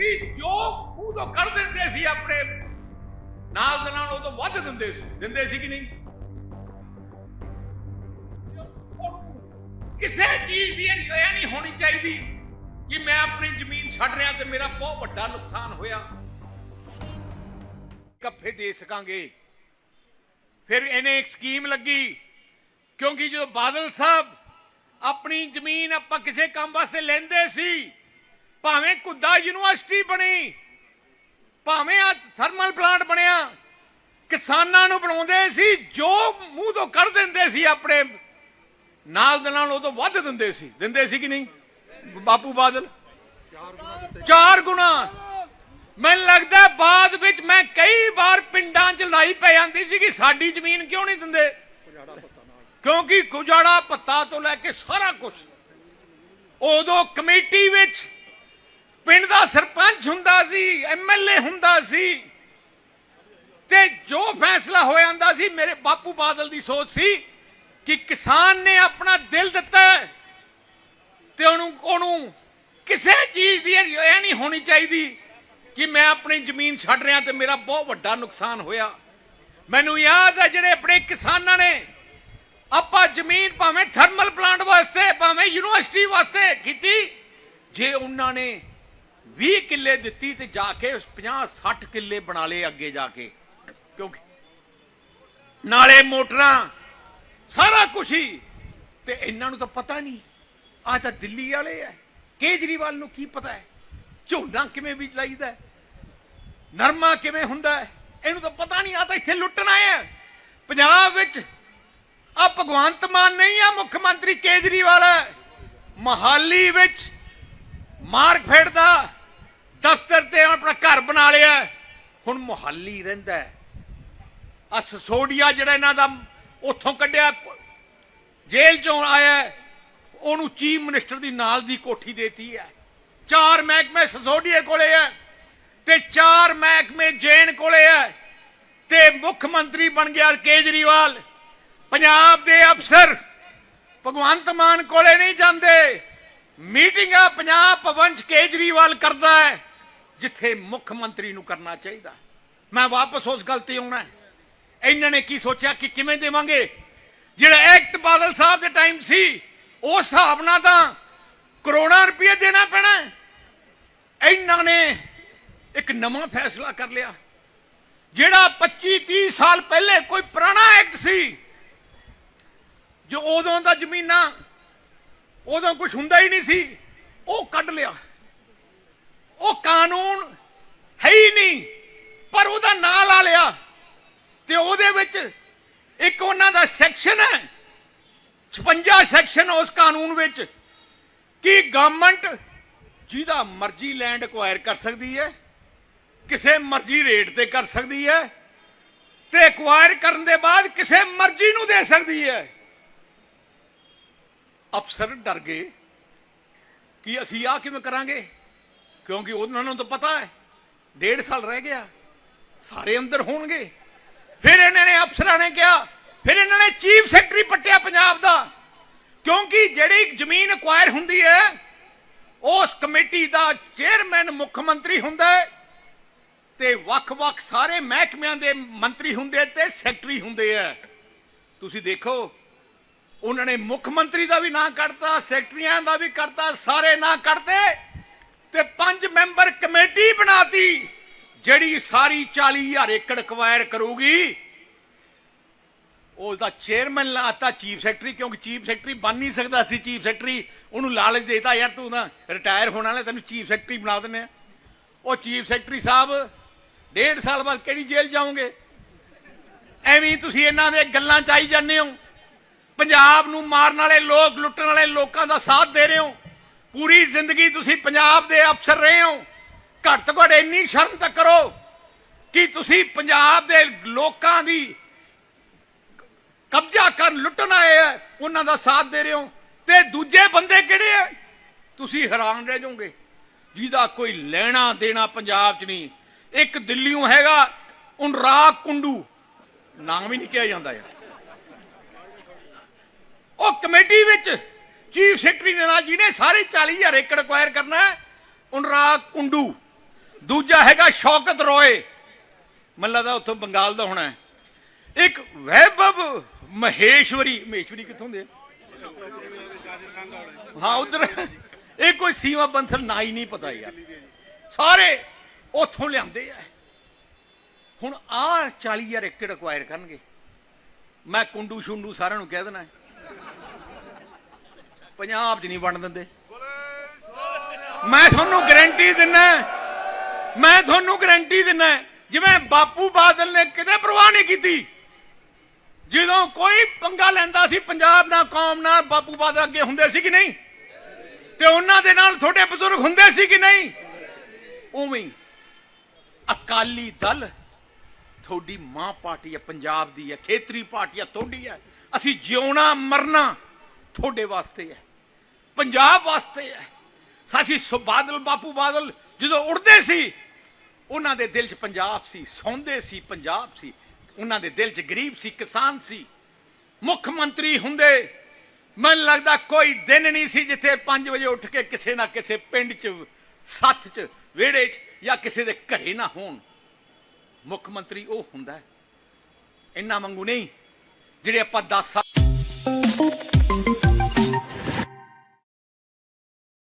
ਸੀ, ਜੋ ਮੂੰਹ ਤੋਂ ਕੱਢ ਦਿੰਦੇ ਸੀ ਆਪਣੇ। ਨਾਲ ਦੇ ਨਾਲ ਉਹ ਤੋਂ ਵੱਧ ਦਿੰਦੇ ਸੀ। ਦਿੰਦੇ ਸੀ ਕਿ ਨਹੀਂ? ਕਿਸੇ ਚੀਜ਼ ਦੀ ਇਹ ਨਹੀਂ ਹੋਣੀ ਚਾਹੀਦੀ ਕਿ ਮੈਂ ਆਪਣੀ ਜ਼ਮੀਨ ਛੱਡ ਰਿਹਾ ਤੇ ਮੇਰਾ ਬਹੁਤ ਵੱਡਾ ਨੁਕਸਾਨ ਹੋਇਆ। ਕੱਫੇ ਦੇ ਸਕਾਂਗੇ। ਫਿਰ ਇਹਨੇ ਇੱਕ ਸਕੀਮ ਲੱਗੀ, ਕਿਉਂਕਿ ਜਦੋਂ ਬਾਦਲ ਸਾਹਿਬ ਆਪਣੀ ਜ਼ਮੀਨ ਆਪਾਂ ਕਿਸੇ ਕੰਮ ਵਾਸਤੇ ਲੈਂਦੇ ਸੀ ਭਾਵੇਂ ਕੁੱਦਾ ਯੂਨੀਵਰਸਿਟੀ ਬਣੀ, ਭਾਵੇਂ ਆ ਥਰਮਲ ਪਲਾਂਟ ਬਣਿਆ, ਕਿਸਾਨਾਂ ਨੂੰ ਬਣਾਉਂਦੇ ਸੀ, ਜੋ ਮੂੰਹ ਤੋਂ ਕੱਢ ਦਿੰਦੇ ਸੀ ਆਪਣੇ, ਨਾਲ ਦੇ ਨਾਲ ਉਹ ਤੋਂ ਵੱਧ ਦਿੰਦੇ ਸੀ। ਦਿੰਦੇ ਸੀ ਕਿ ਨਹੀਂ? ਬਾਪੂ ਬਾਦਲ? ਚਾਰ ਗੁਣਾ। ਮੈਨੂੰ ਲੱਗਦਾ ਬਾਅਦ ਵਿੱਚ ਮੈਂ ਕਈ ਵਾਰ ਪਿੰਡਾਂ 'ਚ ਲਾਈ ਪੈ ਜਾਂਦੀ ਸੀ ਕਿ ਸਾਡੀ ਜ਼ਮੀਨ ਕਿਉਂ ਨਹੀਂ ਦਿੰਦੇ? ਕਿਉਂਕਿ ਗੁਜਾੜਾ ਪੱਤਾ ਤੋਂ ਲੈ ਕੇ ਸਾਰਾ ਕੁਝ ਉਦੋਂ ਕਮੇਟੀ ਵਿੱਚ ਪਿੰਡ ਦਾ ਸਰਪੰਚ ਹੁੰਦਾ ਸੀ ਐਮਐਲਏ ਹੁੰਦਾ ਸੀ, ਤੇ ਜੋ ਫੈਸਲਾ ਹੋ ਜਾਂਦਾ ਸੀ, ਮੇਰੇ ਬਾਪੂ ਬਾਦਲ ਦੀ ਸੋਚ ਸੀ ਕਿ ਕਿਸਾਨ ਨੇ ਆਪਣਾ ਦਿਲ ਦਿੱਤਾ ਤੇ ਉਹਨੂੰ ਉਹਨੂੰ ਕਿਸੇ ਚੀਜ਼ ਦੀ ਇਹ ਨਹੀਂ ਹੋਣੀ ਚਾਹੀਦੀ ਕਿ ਮੈਂ ਆਪਣੀ ਜ਼ਮੀਨ ਛੱਡ ਰਿਹਾ ਤੇ ਮੇਰਾ ਬਹੁਤ ਵੱਡਾ ਨੁਕਸਾਨ ਹੋਇਆ। ਮੈਨੂੰ ਯਾਦ ਹੈ ਜਿਹੜੇ ਆਪਣੇ ਕਿਸਾਨਾਂ ਨੇ ਆਪਾਂ ਜ਼ਮੀਨ ਭਾਵੇਂ ਥਰਮਲ ਪਲਾਂਟ ਵਾਸਤੇ, ਭਾਵੇਂ ਯੂਨੀਵਰਸਿਟੀ ਵਾਸਤੇ ਕੀਤੀ, ਜੇ ਉਹਨਾਂ ਨੇ 20 ਕਿੱਲੇ ਦਿੱਤੀ ਤੇ ਜਾ ਕੇ 50 60 ਕਿੱਲੇ ਬਣਾ ਲਏ ਅੱਗੇ ਜਾ ਕੇ। ਕਿਉਂਕਿ ਨਾਲੇ ਮੋਟਰਾਂ, ਸਾਰਾ ਕੁਝ ਹੀ। ਤੇ ਇਹਨਾਂ ਨੂੰ ਤਾਂ ਪਤਾ ਨਹੀਂ ਆ ਤਾਂ ਦਿੱਲੀ ਵਾਲੇ ਆ ਕੇਜਰੀਵਾਲ ਨੂੰ ਕੀ ਪਤਾ ਹੈ ਝੋਨਾ ਕਿਵੇਂ ਵੀ ਚਾਹੀਦਾ ਨਰਮਾ ਕਿਵੇਂ ਹੁੰਦਾ ਹੈ ਇਹਨੂੰ ਤਾਂ ਪਤਾ ਨਹੀਂ ਆ ਤਾਂ ਇੱਥੇ ਲੁੱਟਣ ਆਏ ਪੰਜਾਬ ਵਿੱਚ ਆ ਭਗਵੰਤ ਮਾਨ ਨਹੀਂ ਆ, ਮੁੱਖ ਮੰਤਰੀ ਕੇਜਰੀਵਾਲ ਹੈ ਮਹਾਲੀ ਵਿੱਚ ਮਾਰਕਫੈਟ ਦਾ ਦਫ਼ਤਰ ਤੇ ਆਪਣਾ ਘਰ ਬਣਾ ਲਿਆ ਹੈ। ਹੁਣ ਮੋਹਾਲੀ ਰਹਿੰਦਾ ਆ ਸਸੋਡੀਆ ਜਿਹੜਾ ਇਹਨਾਂ ਦਾ ਉੱਥੋਂ ਕੱਢਿਆ, ਜੇਲ੍ਹ ਚੋਂ ਆਇਆ ਉਹਨੂੰ ਚੀਫ ਮਿਨਿਸਟਰ ਦੀ ਨਾਲ ਦੀ ਕੋਠੀ ਦੇਤੀ ਹੈ। ਚਾਰ ਮਹਿਕਮੇ ਸਸੋਡੀਏ ਕੋਲੇ ਹੈ ਤੇ ਚਾਰ ਮਹਿਕਮੇ ਜੈਨ ਕੋਲੇ ਹੈ ਤੇ ਮੁੱਖ ਮੰਤਰੀ ਬਣ ਗਿਆ ਕੇਜਰੀਵਾਲ। ਪੰਜਾਬ ਦੇ ਅਫਸਰ ਭਗਵੰਤ ਮਾਨ ਕੋਲੇ ਨਹੀਂ ਜਾਂਦੇ। ਮੀਟਿੰਗਾਂ ਪੰਜਾਬ ਭਵਨ ਚ ਕੇਜਰੀਵਾਲ ਕਰਦਾ ਹੈ। ਜਿੱਥੇ ਮੁੱਖ ਮੰਤਰੀ ਨੂੰ ਕਰਨਾ ਚਾਹੀਦਾ। ਮੈਂ ਵਾਪਸ ਉਸ ਗੱਲ ਤੇ ਆਉਣਾ ਇਹਨਾਂ ਨੇ ਕੀ ਸੋਚਿਆ ਕਿ ਕਿਵੇਂ ਦੇਵਾਂਗੇ? ਜਿਹੜਾ ਐਕਟ ਬਾਦਲ ਸਾਹਿਬ ਦੇ ਟਾਈਮ ਸੀ, ਉਸ ਹਿਸਾਬ ਨਾਲ ਤਾਂ ਕਰੋੜਾਂ ਰੁਪਏ ਦੇਣਾ ਪੈਣਾ ਇਹਨਾਂ ਨੇ ਇੱਕ ਨਵਾਂ ਫੈਸਲਾ ਕਰ ਲਿਆ। ਜਿਹੜਾ 25 30 ਸਾਲ ਪਹਿਲੇ ਕੋਈ ਪੁਰਾਣਾ ਐਕਟ ਸੀ, ਜੋ ਉਦੋਂ ਦਾ ਜ਼ਮੀਨਾਂ, ਉਦੋਂ ਕੁਝ ਹੁੰਦਾ ਹੀ ਨਹੀਂ ਸੀ, ਉਹ ਕੱਢ ਲਿਆ। ਉਹ ਕਾਨੂੰਨ ਹੈ ਹੀ ਨਹੀਂ, ਪਰ ਉਹਦਾ ਨਾਂ ਲਾ ਲਿਆ। ਤੇ ਉਹਦੇ ਵਿੱਚ ਇੱਕ ਉਹਨਾਂ ਦਾ ਸੈਕਸ਼ਨ ਹੈ 56 ਸੈਕਸ਼ਨ ਉਸ ਕਾਨੂੰਨ ਵਿੱਚ, ਕਿ ਗਵਰਨਮੈਂਟ ਜਿਹਦਾ ਮਰਜ਼ੀ ਲੈਂਡ ਐਕਵਾਇਰ ਕਰ ਸਕਦੀ ਹੈ, ਕਿਸੇ ਮਰਜ਼ੀ ਰੇਟ ਤੇ ਕਰ ਸਕਦੀ ਹੈ, ਤੇ ਐਕਵਾਇਰ ਕਰਨ ਦੇ ਬਾਅਦ ਕਿਸੇ ਮਰਜ਼ੀ ਨੂੰ ਦੇ ਸਕਦੀ ਹੈ। ਅਫਸਰ ਡਰ ਗਏ ਕਿ ਅਸੀਂ ਆ ਕਿਵੇਂ ਕਰਾਂਗੇ? ਕਿਉਂਕਿ ਉਹਨਾਂ ਨੂੰ ਤਾਂ ਪਤਾ ਹੈ, ਡੇਢ ਸਾਲ ਰਹਿ ਗਿਆ, ਸਾਰੇ ਅੰਦਰ ਹੋਣਗੇ। ਫਿਰ ਇਹਨਾਂ ਨੇ ਅਫਸਰਾਂ ਨੇ ਕਿਹਾ, ਫਿਰ ਇਹਨਾਂ ਨੇ ਚੀਫ ਸੈਕਟਰੀ ਪੱਟਿਆ ਪੰਜਾਬ ਦਾ। ਕਿਉਂਕਿ ਜਿਹੜੀ ਜ਼ਮੀਨ ਅਕਵਾਇਰ ਹੁੰਦੀ ਹੈ, ਉਸ ਕਮੇਟੀ ਦਾ ਚੇਅਰਮੈਨ ਮੁੱਖ ਮੰਤਰੀ ਹੁੰਦਾ ਤੇ ਵੱਖ-ਵੱਖ ਸਾਰੇ ਮਹਿਕਮਿਆਂ ਦੇ ਮੰਤਰੀ ਹੁੰਦੇ ਤੇ ਸੈਕਟਰੀ ਹੁੰਦੇ ਆ। ਤੁਸੀਂ ਦੇਖੋ, ਉਹਨਾਂ ਨੇ ਮੁੱਖ ਮੰਤਰੀ ਦਾ ਵੀ ਨਾਂ ਕੱਢਤਾ, ਸੈਕਟਰੀਆਂ ਦਾ ਵੀ ਕੱਢਤਾ, ਸਾਰੇ ਨਾਂ ਕੱਢਤੇ। ਤੇ ਪੰਜ ਮੈਂਬਰ ਕਮੇਟੀ ਬਣਾਤੀ, ਜਿਹੜੀ ਸਾਰੀ 40000 ਏਕੜ ਅਕਵਾਇਰ ਕਰੂਗੀ। ਉਹਦਾ ਚੇਅਰਮੈਨ ਲਾਤਾ ਚੀਫ ਸੈਕਟਰੀ ਕਿਉਂਕਿ ਚੀਫ ਸੈਕਟਰੀ ਬਣ ਨਹੀਂ ਸਕਦਾ ਸੀ। ਚੀਫ ਸੈਕਟਰੀ ਉਹਨੂੰ ਲਾਲਚ ਦੇਤਾ, ਯਾਰ ਤੂੰ ਤਾਂ ਰਿਟਾਇਰ ਹੋਣ ਵਾਲਾ, ਤੈਨੂੰ ਚੀਫ ਸੈਕਟਰੀ ਬਣਾ ਦਿੰਨੇ ਆ ਉਹ ਚੀਫ ਸੈਕਟਰੀ ਸਾਹਿਬ ਡੇਢ ਸਾਲ ਬਾਅਦ ਕਿਹੜੀ ਜੇਲ੍ਹ ਜਾਓਗੇ? ਐਵੇਂ ਤੁਸੀਂ ਇਹਨਾਂ ਦੇ ਗੱਲਾਂ ਚ ਆਈ ਜਾਂਦੇ ਹੋ। ਪੰਜਾਬ ਨੂੰ ਮਾਰਨ ਵਾਲੇ ਲੋਕ, ਲੁੱਟਣ ਵਾਲੇ ਲੋਕਾਂ ਦਾ ਸਾਥ ਦੇ ਰਹੇ ਹੋ। ਪੂਰੀ ਜ਼ਿੰਦਗੀ ਤੁਸੀਂ ਪੰਜਾਬ ਦੇ ਅਫਸਰ ਰਹੇ ਹੋ। ਘੱਟ ਤੋਂ ਘੱਟ ਇੰਨੀ ਸ਼ਰਮ ਤਾਂ ਕਰੋ ਕਿ ਤੁਸੀਂ ਪੰਜਾਬ ਦੇ ਲੋਕਾਂ ਦੀ ਕਬਜ਼ਾ ਕਰਨ ਲੁੱਟਣ ਆਏ ਆ, ਉਹਨਾਂ ਦਾ ਸਾਥ ਦੇ ਰਹੇ ਹੋ। ਤੇ ਦੂਜੇ ਬੰਦੇ ਕਿਹੜੇ ਆ? ਤੁਸੀਂ ਹੈਰਾਨ ਰਹਿ ਜਾਓਗੇ। ਜਿਹਦਾ ਕੋਈ ਲੈਣਾ ਦੇਣਾ ਪੰਜਾਬ 'ਚ ਨਹੀਂ। ਇੱਕ ਦਿੱਲੀੋਂ ਹੈਗਾ ਉਨਰਾਗ ਕੁੰਡੂ। ਨਾਮ ਹੀ ਨਹੀਂ ਕਿਹਾ ਜਾਂਦਾ ਯਾਰ। ਉਹ ਕਮੇਟੀ ਵਿੱਚ ਚੀਫ ਸੈਕਟਰੀ ਨੇ ਜੀ ਨੇ ਸਾਰੇ 40000 ਏਕੜ ਅਕਵਾਇਰ ਕਰਨਾ ਹੈ, ਉਨਰਾਗ ਕੁੰਡੂ। ਦੂਜਾ ਹੈਗਾ ਸ਼ੌਕਤ ਰੋਏ। ਮੈਨੂੰ ਲੱਗਦਾ ਉੱਥੋਂ ਬੰਗਾਲ ਦਾ ਹੋਣਾ ਹੈ। ਇੱਕ ਵੈਭਵ ਮਹੇਸ਼ਵਰੀ ਮਹੇਸ਼ਵਰੀ ਕਿੱਥੋਂ ਦੇ? ਹਾਂ ਉਧਰ। ਇਹ ਕੋਈ ਸੀਮਾ ਬੰਸਲ ਨਾ ਹੀ ਨਹੀਂ ਪਤਾ ਯਾਰ। ਸਾਰੇ ਉੱਥੋਂ ਲਿਆਂਦੇ ਆ। ਹੁਣ ਆ 40000 ਏਕੜ ਅਕਵਾਇਰ ਕਰਨਗੇ। ਮੈਂ ਕੁੰਡੂ ਸ਼ੁੰਡੂ ਸਾਰਿਆਂ ਨੂੰ ਕਹਿ ਦੇਣਾ ਪੰਜਾਬ 'ਚ ਨਹੀਂ ਵੰਡ ਦਿੰਦੇ। ਮੈਂ ਤੁਹਾਨੂੰ ਗਰੰਟੀ ਦਿੰਨਾ ਮੈਂ ਤੁਹਾਨੂੰ ਗਰੰਟੀ ਦਿੰਨਾ ਜਿਵੇਂ ਬਾਪੂ ਬਾਦਲ ਨੇ ਕਿਤੇ ਪਰਵਾਹ ਨਹੀਂ ਕੀਤੀ। ਜਦੋਂ ਕੋਈ ਪੰਗਾ ਲੈਂਦਾ ਸੀ, ਪੰਜਾਬ ਨਾਲ ਕੌਮ ਨਾਲ ਬਾਪੂ ਬਾਦਲ ਅੱਗੇ ਹੁੰਦੇ ਸੀ ਕਿ ਨਹੀਂ? ਤੇ ਉਹਨਾਂ ਦੇ ਨਾਲ ਤੁਹਾਡੇ ਬਜ਼ੁਰਗ ਹੁੰਦੇ ਸੀ ਕਿ ਨਹੀਂ? ਉਵੇਂ ਅਕਾਲੀ ਦਲ ਤੁਹਾਡੀ ਮਾਂ ਪਾਰਟੀ ਹੈ, ਪੰਜਾਬ ਦੀ ਹੈ, ਖੇਤਰੀ ਪਾਰਟੀ ਹੈ, ਤੁਹਾਡੀ ਹੈ। ਅਸੀਂ ਜਿਉਣਾ, ਮਰਨਾ ਤੁਹਾਡੇ ਵਾਸਤੇ ਹੈ। ਪੰਜਾਬ ਵਾਸਤੇ ਹੈ। ਸਾਸੀ ਸੁ ਬਾਦਲ, ਬਾਪੂ ਬਾਦਲ ਜਦੋਂ ਉੜਦੇ ਸੀ, ਉਹਨਾਂ ਦੇ ਦਿਲ 'ਚ ਪੰਜਾਬ ਸੀ, ਸੌਂਦੇ ਸੀ, ਪੰਜਾਬ ਸੀ। ਉਹਨਾਂ ਦੇ ਦਿਲ 'ਚ ਗਰੀਬ ਸੀ, ਕਿਸਾਨ ਸੀ। ਮੁੱਖ ਮੰਤਰੀ ਹੁੰਦੇ, ਮੈਨੂੰ ਲੱਗਦਾ ਕੋਈ ਦਿਨ ਨਹੀਂ ਸੀ ਜਿੱਥੇ 5 ਵਜੇ ਉੱਠ ਕੇ ਕਿਸੇ ਨਾ ਕਿਸੇ ਪਿੰਡ 'ਚ, ਸੱਥ 'ਚ, ਵਿਹੜੇ 'ਚ ਜਾਂ ਕਿਸੇ ਦੇ ਘਰੇ ਨਾ ਹੋਣ। ਮੁੱਖ ਮੰਤਰੀ ਉਹ ਹੁੰਦਾ ਹੈ। ਇੰਨਾ ਮੰਗੂ ਨਹੀਂ, ਜਿਹੜੇ ਆਪਾਂ 10 ਸਾਲ